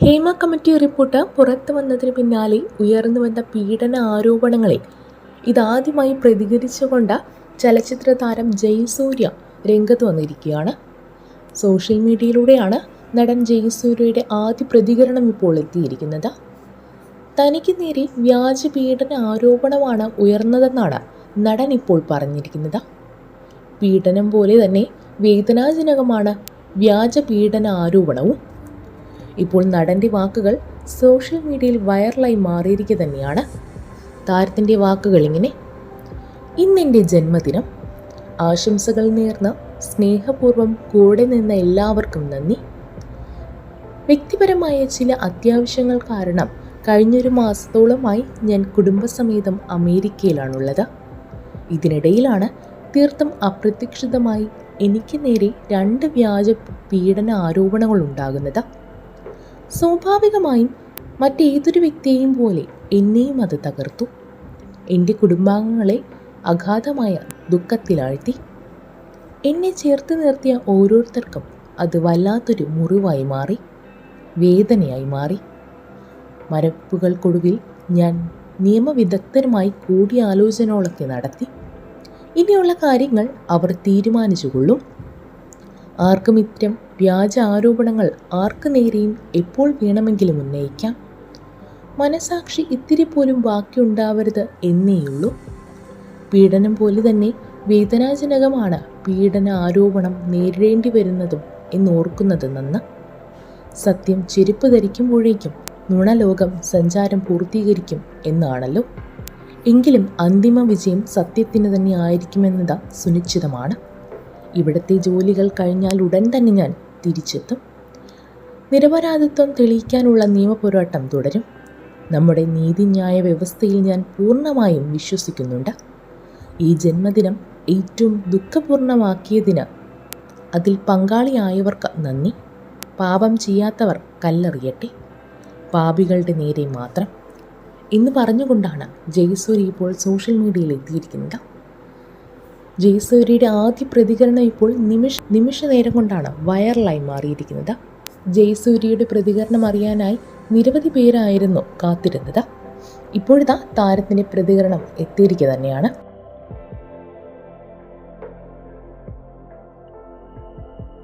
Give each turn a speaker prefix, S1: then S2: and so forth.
S1: Hema committee report പുറത്തു വന്നതിന് പിന്നാലെ ഉയർന്നു വന്ന പീഡന ആരോപണങ്ങളെ ഇതാദ്യമായി പ്രതികരിച്ചുകൊണ്ട് ചലച്ചിത്ര താരം ജയസൂര്യ രംഗത്ത് വന്നിരിക്കുകയാണ്. സോഷ്യൽ മീഡിയയിലൂടെയാണ് നടൻ ജയസൂര്യയുടെ ആദ്യ പ്രതികരണം ഇപ്പോൾ എത്തിയിരിക്കുന്നത്. തനിക്ക് നേരെ വ്യാജ പീഡന ആരോപണമാണ് ഉയർന്നതെന്നാണ് നടൻ ഇപ്പോൾ പറഞ്ഞിരിക്കുന്നത്. പീഡനം പോലെ തന്നെ വേദനാജനകമാണ് വ്യാജ പീഡന ആരോപണവും ഇപ്പോൾ നടന്റെ വാക്കുകൾ സോഷ്യൽ മീഡിയയിൽ വൈറലായി മാറിയിരിക്കുക തന്നെയാണ്. താരത്തിന്റെ വാക്കുകൾ ഇങ്ങനെ ഇന്നെന്റെ ജന്മദിനം. ആശംസകൾ നേർന്ന സ്നേഹപൂർവം കൂടെ നിന്ന എല്ലാവർക്കും നന്ദി. വ്യക്തിപരമായ ചില അത്യാവശ്യങ്ങൾ കാരണം കഴിഞ്ഞൊരു മാസത്തോളമായി ഞാൻ കുടുംബസമേതം അമേരിക്കയിലാണുള്ളത്. ഇതിനിടയിലാണ് തീർത്തും അപ്രതീക്ഷിതമായി എനിക്ക് നേരെ രണ്ട് വ്യാജ പീഡന ആരോപണങ്ങൾ ഉണ്ടാകുന്നത് സ്വാഭാവികമായും മറ്റേതൊരു വ്യക്തിയെയും പോലെ എന്നെയും അത് തകർത്തു. എന്റെ കുടുംബാംഗങ്ങളെ അഗാധമായ ദുഃഖത്തിലാഴ്ത്തി. എന്നെ ചേർത്ത് നിർത്തിയ ഓരോരുത്തർക്കും അത് വല്ലാത്തൊരു മുറിവായി മാറി വേദനയായി മാറി. മരപ്പുകൾക്കൊടുവിൽ ഞാൻ നിയമവിദഗ്ധരുമായി കൂടിയാലോചനകളൊക്കെ നടത്തി. ഇനിയുള്ള കാര്യങ്ങൾ അവർ തീരുമാനിച്ചുകൊള്ളും. ആർക്കും ഇത്തരം വ്യാജ ആരോപണങ്ങൾ ആർക്കു നേരെയും എപ്പോൾ വേണമെങ്കിലും ഉന്നയിക്കാം? മനസാക്ഷി ഇത്തിരി പോലും ബാക്കിയുണ്ടാവരുത് എന്നേയുള്ളൂ. പീഡനം പോലെ തന്നെ വേദനാജനകമാണ് പീഡന ആരോപണം നേരിടേണ്ടി വരുന്നതും എന്നോർക്കുന്നത് നന്ന്. സത്യം ചെരുപ്പ് ധരിക്കുമ്പോഴേക്കും നുണലോകം സഞ്ചാരം പൂർത്തീകരിക്കും എന്നാണല്ലോ. എങ്കിലും അന്തിമ വിജയം സത്യത്തിന് തന്നെ ആയിരിക്കുമെന്നത് സുനിശ്ചിതമാണ്. ഇവിടുത്തെ ജോലികൾ കഴിഞ്ഞാൽ ഉടൻ തന്നെ ഞാൻ തിരിച്ചെത്തും. നിരപരാധിത്വം തെളിയിക്കാനുള്ള നിയമപോരാട്ടം തുടരും. നമ്മുടെ നീതിന്യായ വ്യവസ്ഥയിൽ ഞാൻ പൂർണമായും വിശ്വസിക്കുന്നുണ്ട്. ഈ ജന്മദിനം ഏറ്റവും ദുഃഖപൂർണമാക്കിയതിന് അതിൽ പങ്കാളിയായവർക്ക് നന്ദി. പാപം ചെയ്യാത്തവർ കല്ലെറിയട്ടെ. പാപികളുടെ നേരെ മാത്രം. എന്ന് പറഞ്ഞുകൊണ്ടാണ് ജയസൂരി ഇപ്പോൾ സോഷ്യൽ മീഡിയയിൽ എത്തിയിരിക്കുന്നത്. ജയസൂര്യയുടെ ആദ്യ പ്രതികരണം ഇപ്പോൾ നിമിഷ നിമിഷ നേരം കൊണ്ടാണ് വൈറലായി മാറിയിരിക്കുന്നത്. ജയസൂര്യയുടെ പ്രതികരണം അറിയാനായി നിരവധി പേരായിരുന്നു കാത്തിരുന്നത്. ഇപ്പോഴിതാ താരത്തിന്റെ പ്രതികരണം എത്തിയിരിക്കുക തന്നെയാണ്.